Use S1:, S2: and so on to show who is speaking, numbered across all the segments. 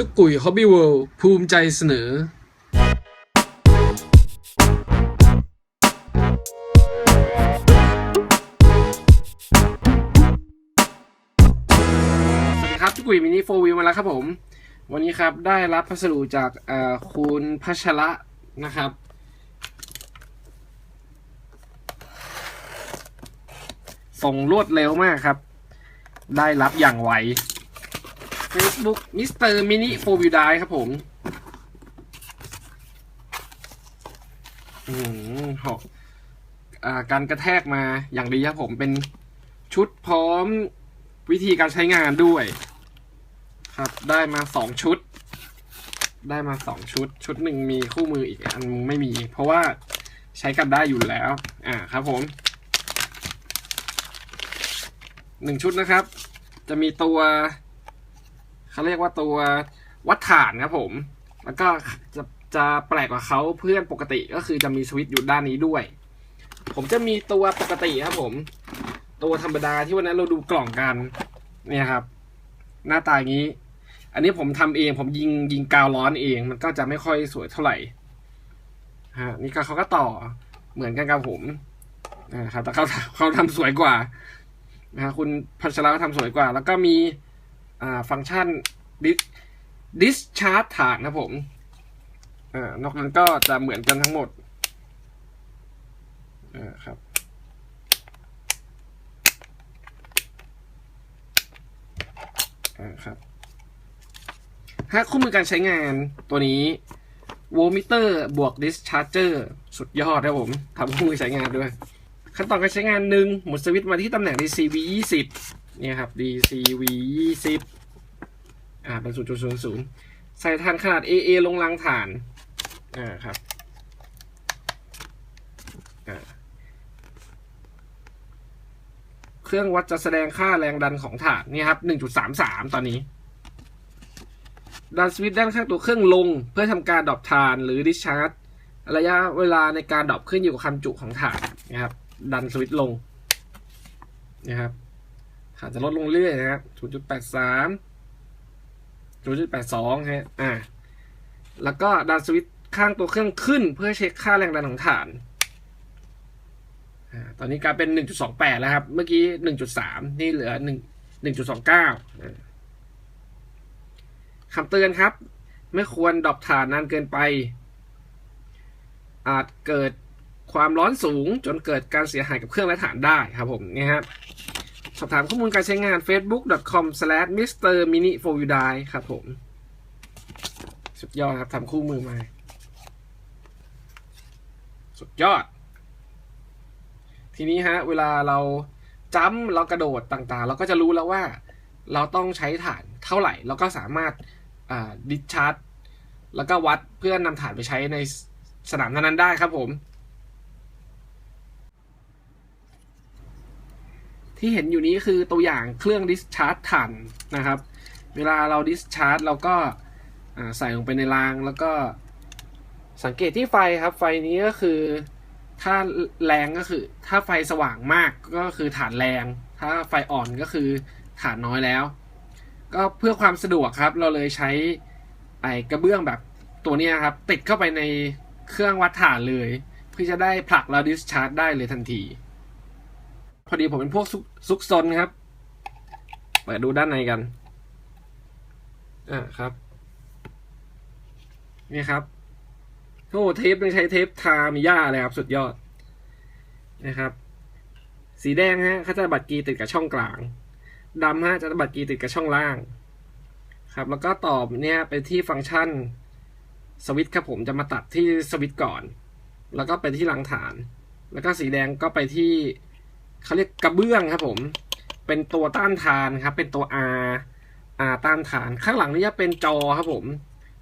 S1: จุกกุยฮอบบี้เวิลด์ภูมิใจเสนอ สวัสดีครับจุกกุยมินิโฟวิวมาแล้วครับผม วันนี้ครับได้รับพัสดุจากเอ่อคุณพัชระนะครับ ส่งรวดเร็วมากครับ ได้รับอย่างไว Facebook มิสเตอร์มินิโฟวิวไดครับผมอืมหกอ่าการกระแทกมาอย่างดีครับผมเป็นชุดพร้อมวิธีการใช้งานด้วย ครับได้มาสองชุด ได้มาสองชุด ชุดหนึ่งมีคู่มืออีกอันไม่มี เพราะว่าใช้กันได้อยู่แล้ว อ่าครับผมหนึ่งชุดนะครับ จะมีตัว เขาเรียกว่าตัววัดฐานครับผม แล้วก็จะจะแปลกกว่าเขาเพื่อนปกติก็คือจะมีสวิตช์อยู่ด้านนี้ด้วย ผมจะมีตัวปกติครับผม ตัวธรรมดาที่วันนั้นเราดูกล่องกันเนี่ยครับ หน้าตาอย่างนี้ อันนี้ผมทำเองผมยิงยิงกาวร้อนเอง มันก็จะไม่ค่อยสวยเท่าไหร่ฮะนี่ก็เขาก็ต่อเหมือนกันกับผมนะครับแต่เขาเขาทำสวยกว่านะฮะคุณพัชระก็ทำสวยกว่า แล้วก็มี ฟังก์ชันดิสดิสชาร์จฐานนะผมอ่านอกนั้นก็จะเหมือนกันทั้งหมดครับ ครับถ้าคู่มือการใช้งานตัวนี้โวลมิเตอร์บวกดิสชาร์เจอร์สุดยอดครับผมทำคู่มือใช้งานด้วย ขั้นตอนการใช้งานหนึ่งหมุนสวิตช์มาที่ตำแหน่ง DCV 20 เนี่ยครับ DCV 20อ่าเป็น0.00 ใส่ฐานขนาด AA ลงรางฐาน อ่าครับอ่าเครื่องวัดจะแสดงค่าแรงดันของฐานนี่ครับ 1.33 ตอนนี้ ดันสวิตช์ด้านข้างตัวเครื่องลงเพื่อทำการดรอปฐานหรือดิชาร์จระยะเวลาในการดรอปขึ้นอยู่กับความจุของฐานนะครับ ดันสวิตช์ลงนะครับ ฐานจะลดลงเรื่อยนะครับ0.83 0.82ฮะอ่า แล้วก็ดันสวิตช์ข้างตัวเครื่องขึ้นเพื่อเช็คค่าแรงดันของฐาน อ่า ตอนนี้กลายเป็น1.28แล้วครับ เมื่อกี้1.3นี่เหลือ1 1.29คำเตือนครับ ไม่ควรดรอปฐานนานเกินไป อาจเกิดความร้อนสูงจนเกิดการเสียหายกับเครื่องและฐานได้ครับผมนี่ครับ สอบถามข้อมูลการใช้งาน facebook.com/mr-mini for you die ครับผม สุดยอดครับทำคู่มือมา สุดยอด ทีนี้ฮะ เวลาเราจัมเรากระโดดต่างๆ เราก็จะรู้แล้วว่า เราต้องใช้ฐานเท่าไหร่ เราก็สามารถดิชาร์จแล้วก็วัดเพื่อนำฐานไปใช้ในสนามนั้นๆได้ครับผม ที่เห็นอยู่นี้คือตัวอย่างเครื่องดิสชาร์จถ่านนะครับ เวลาเราดิสชาร์จเราก็ใส่ลงไปในรางแล้วก็สังเกตที่ไฟครับ ไฟนี้ก็คือถ้าแรงก็คือ ถ้าไฟสว่างมากก็คือฐานแรง ถ้าไฟอ่อนก็คือฐานน้อยแล้ว ก็เพื่อความสะดวกครับ เราเลยใช้ไอกระเบื้องแบบตัวนี้ครับ ติดเข้าไปในเครื่องวัดฐานเลย เพื่อจะได้ผลักแล้วดิสชาร์จได้เลยทันที พอดีผมเป็นพวกซุกซนครับ เปิดดูด้านในกัน อ่าครับ นี่ครับโอ้เทปยังใช้เทปทามิย่าเลยครับ สุดยอด นะครับ สีแดงฮะเขาจะบัตรกีติดกับช่องกลางดำฮะจะบัตรกีติดกับช่องล่าง ครับ แล้วก็ตอบเนี่ยไปที่ฟังก์ชันสวิตช์ครับผมจะมาตัดที่สวิตช์ก่อน แล้วก็ไปที่รังฐาน แล้วก็สีแดงก็ไปที่ เขาเรียกกระเบื้องครับผม เป็นตัวต้านทานครับ เป็นตัว R R ต้านทาน ข้างหลังนี่จะเป็นจอครับผม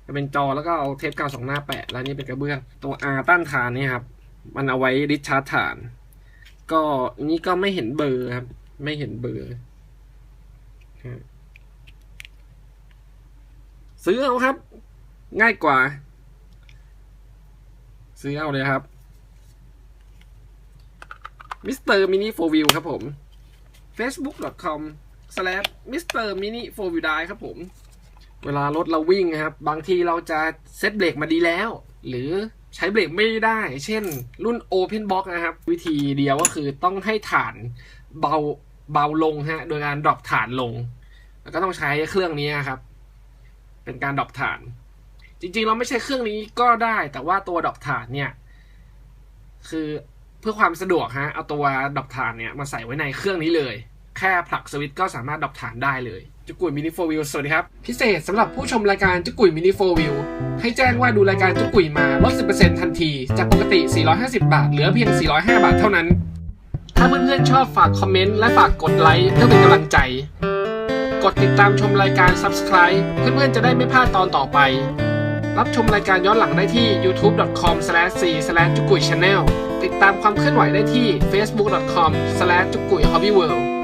S1: จะเป็นจอแล้วก็เอาเทปกาวสองหน้าแปะ แล้วนี่เป็นกระเบื้อง ตัว R ต้านทานนี่ครับ มันเอาไว้ดิชาร์จฐาน ก็นี่ก็ไม่เห็นเบอร์ครับ ไม่เห็นเบอร์ ซื้อเอาครับ ง่ายกว่า ซื้อเอาเลยครับ มิสเตอร์มินิโฟวิวครับผม facebook.com slash mr mini 4 view die ครับผม เวลารถเราวิ่งนะครับ บางทีเราจะเซตเบรกมาดีแล้ว หรือใช้เบรกไม่ได้ เช่น รุ่น Open Box นะครับ วิธีเดียวก็คือต้องให้ฐานเบาเบาลงฮะ โดยการดรอปฐานลง แล้วก็ต้องใช้เครื่องนี้ครับ เป็นการดรอปฐาน จริงๆ เราไม่ใช้เครื่องนี้ก็ได้ แต่ว่าตัวดรอปฐานเนี่ย คือ พื่อความสะดวกฮะเอาตัวดรอปฐานเนี่ยมาใส่ไว้ในเครื่องนี้เลย แค่ผลักสวิตช์ก็สามารถดรอปฐานได้เลยจุกุยมินิโฟวิวสวัสดีครับ พิเศษสำหรับผู้ชมรายการจุกุยมินิโฟวิวให้แจ้งว่าดูรายการจุกุยมาลด 10%ทันที จากปกติ 450 บาท เหลือเพียง 405 บาทเท่านั้น ถ้าเพื่อนๆชอบฝากคอมเมนต์และฝากกดไลค์เพื่อเป็นกำลังใจ กดติดตามชมรายการ Subscribe เพื่อนๆจะได้ไม่พลาดตอนต่อไป รับชมรายการย้อนหลังได้ที่ youtube.com/c/ ติดตามความเคลื่อนไหวได้ที่
S2: facebook.com/jukuihobbyworld